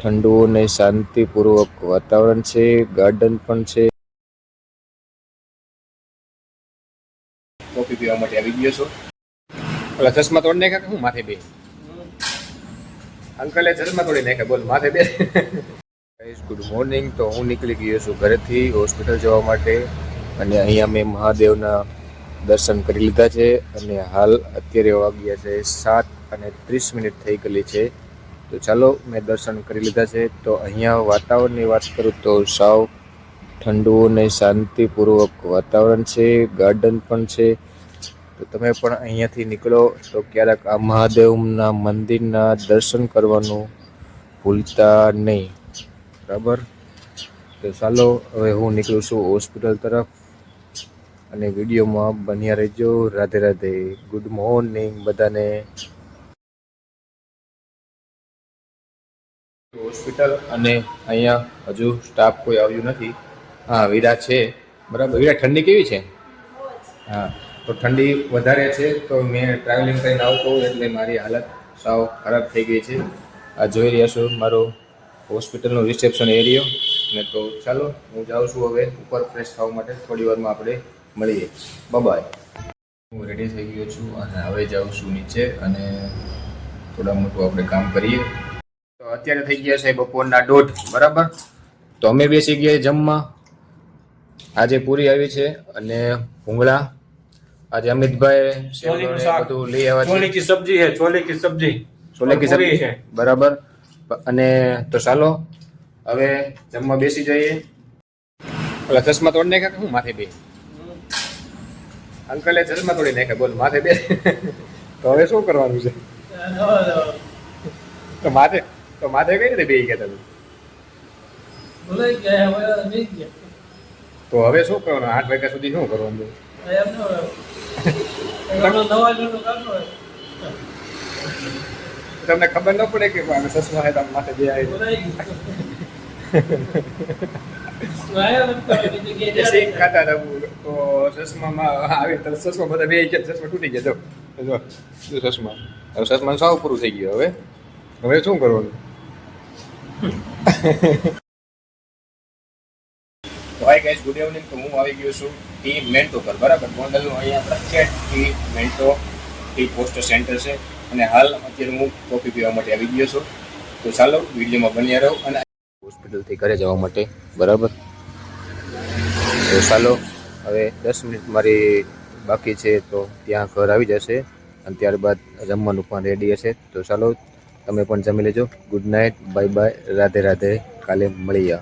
ઠંડુ અને શાંતિપૂર્વક વાતાવરણ છે ગાર્ડન પણ છે. કોફી પીવા માટે આવી ગયો છો? પેલા ચશ્મા તોડી નાખ્યા કે હું માથે બે અંકલે ચશ્મા તોડી નાખ્યા બોલ માથે બે ગુડ મોર્નિંગ તો હું નીકળી ગયો છું ઘરેથી હોસ્પિટલ જવા માટે. અને અહીંયા મેં મહાદેવના દર્શન કરી લીધા છે. અને હાલ અત્યારે વાગ્યા છે સાત અને ત્રીસ મિનિટ થઈ ગયેલી છે. તો ચાલો મેં દર્શન કરી લીધા છે. તો અહીંયા વાતાવરણની વાત કરું તો સાવ ઠંડુ અને શાંતિપૂર્વક વાતાવરણ છે. ગાર્ડન પણ છે. તો તમે પણ અહીંયાથી નીકળો. તો ક્યારેક આ મહાદેવના મંદિરના દર્શન કરવાનું ભૂલતા નહીં. બરાબર? તો ચાલો, હવે હું નીકળું છું હોસ્પિટલ તરફ. અને વિડીયોમાં બન્યા રહેજો. રાધે રાધે. ગુડ મોર્નિંગ બધાને. હોસ્પિટલ અને અહીંયા હજુ સ્ટાફ કોઈ આવ્યું નથી. હા, વીરા છે. બરાબર. વીરા, ઠંડી કેવી છે? હા, તો ઠંડી વધારે છે, તો મેં ટ્રાવેલિંગ કરીને આવતો એટલે મારી હાલત સાવ ખરાબ થઈ ગઈ છે. આ જોઈ રહ્યા છો મારો હોસ્પિટલનો રિસેપ્શન એરિયો. ને તો ચાલો, હું જાઉં છું હવે ઉપર ફ્રેશ થવા માટે. થોડી વારમાં આપણે મળીએ. બાય હું રેડી થઈ ગયો છું અને હવે જાઉં છું નીચે અને થોડા મોટું આપણે કામ કરીએ. તો અત્યારે થઈ ગયા છે બપોરના દોઢ બરાબર? તો અમે બેસી ગયા જમવા. આજે પૂરી આવી છે અને ભૂંગળા આજે અમિતભાઈ બધું લઈ આવ્યા છોલે કી સબ્જી હે છોલે કી સબ્જી છોલે કી સબ્જી. છે. બરાબર. અને તો ચાલો હવે જમવા બેસી જઈએ. ઓલા ચશ્મા તોડ નાખ્યા કે માથે બે અંકલે ચશ્મા તોડી નાખ્યા બોલ માથે બે તો હવે શું કરવાનું છે? તો માથે તો માથે કઈ રીતે બે ગયા તમે? ભૂલાઈ ગયા હવે નહીં ગયા. તો હવે શું કરવાનું? આઠ વાગ્યા સુધી શું કરવાનું? તમને ખબર ન પડે કે અમે ચશ્મા હે તમે માથે બે આવી ખાતા તો તો ચશ્મા બધા બે ચશ્મા તૂટી ગયા. જો ચશ્મા હવે ચશ્મા સાવ પૂરું થઈ ગયું હવે. હવે શું કરવાનું? તો હાય ગાઈસ ગુડ ઇવનિંગ તો હું આવી ગયો છું ટી મેન્ટો પર. બરાબર? ગોંડલનું અહીંયા પ્રખ્યાત ટી મેન્ટો, ટી પોસ્ટર સેન્ટર છે. અને હાલ અત્યારે હું કોફી પીવા માટે આવી ગયો છું. તો ચાલો, વિડીયોમાં બન્યા રહો અને હોસ્પિટલથી ઘરે જવા માટે. બરાબર? તો ચાલો, હવે દસ મિનિટ મારી બાકી છે, તો ત્યાં ઘર આવી જશે. અને ત્યારબાદ જમવાનું પણ રેડી હશે. તો ચાલો તમે પણ જમી લેજો. Good night bye bye Radhe Radhe. કાલે મળીએ.